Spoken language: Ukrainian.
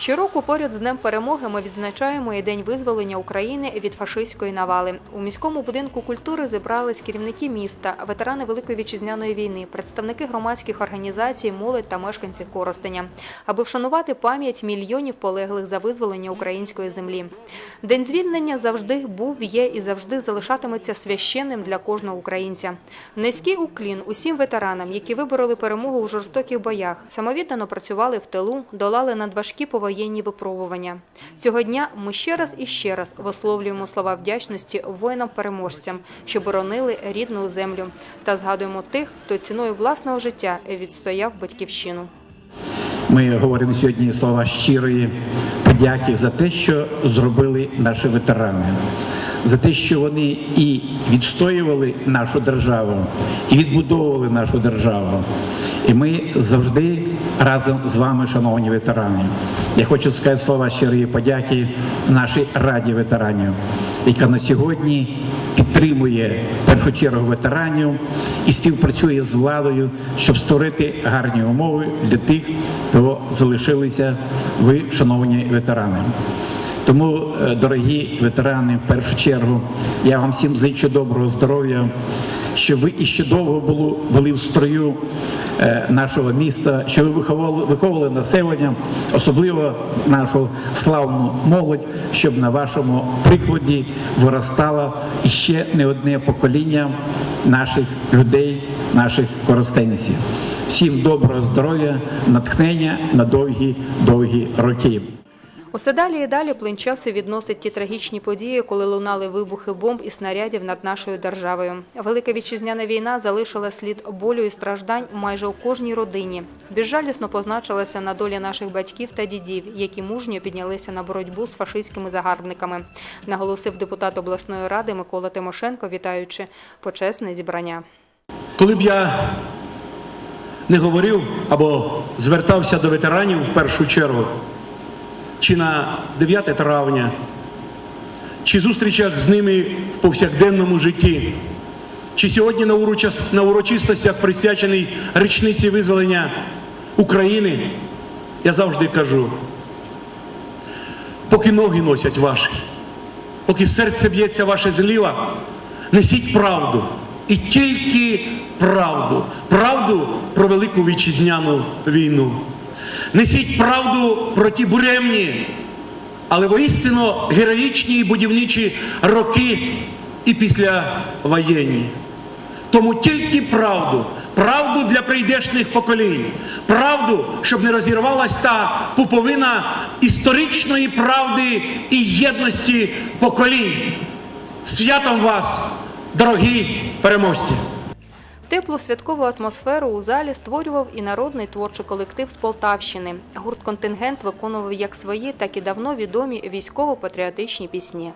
Щороку поряд з Днем перемоги ми відзначаємо і День визволення України від фашистської навали. У міському будинку культури зібрались керівники міста, ветерани Великої вітчизняної війни, представники громадських організацій, молодь та мешканці Коростеня, аби вшанувати пам'ять мільйонів полеглих за визволення української землі. День звільнення завжди був, є і завжди залишатиметься священним для кожного українця. Низький уклін усім ветеранам, які вибороли перемогу у жорстоких боях, самовіддано працювали в тилу, долали надважкі повоєнні випробування. Цього дня ми ще раз і ще раз висловлюємо слова вдячності воїнам-переможцям, що боронили рідну землю, та згадуємо тих, хто ціною власного життя відстояв батьківщину. Ми говоримо сьогодні слова щирої подяки за те, що зробили наші ветерани, за те, що вони і відстоювали нашу державу, і відбудовували нашу державу. І ми завжди разом з вами, шановні ветерани. Я хочу сказати слова щирої подяки нашій раді ветеранів, яка на сьогодні підтримує в першу чергу ветеранів і співпрацює з владою, щоб створити гарні умови для тих, хто залишилися ви, шановні ветерани. Тому, е, дорогі ветерани, в першу чергу, я вам всім зичу доброго здоров'я, щоб ви іще довго були, були в строю е, нашого міста, що ви виховували, виховували населення, особливо нашу славну молодь, щоб на вашому прикладі виростало іще не одне покоління наших людей, наших коростенців. Всім доброго здоров'я, натхнення на довгі довгі роки. Усе далі і далі плин відносить ті трагічні події, коли лунали вибухи бомб і снарядів над нашою державою. Велика вітчизняна війна залишила слід болю і страждань майже у кожній родині. Безжалісно позначилася на долі наших батьків та дідів, які мужньо піднялися на боротьбу з фашистськими загарбниками, наголосив депутат обласної ради Микола Тимошенко, вітаючи почесне зібрання. Коли б я не говорив або звертався до ветеранів в першу чергу, чи на 9 травня, чи зустрічах з ними в повсякденному житті, чи сьогодні на урочистостях присвячений річниці визволення України, я завжди кажу, поки ноги носять ваші, поки серце б'ється ваше зліва, несіть правду. І тільки правду, правду про велику вітчизняну війну. Несіть правду про ті буремні, але воістину героїчні і будівничі роки і післявоєнні. Тому тільки правду, правду для прийдешних поколінь, правду, щоб не розірвалась та пуповина історичної правди і єдності поколінь. Святом вас, дорогі переможці! Теплу святкову атмосферу у залі створював і народний творчий колектив з Полтавщини. Гурт «Контингент» виконував як свої, так і давно відомі військово-патріотичні пісні.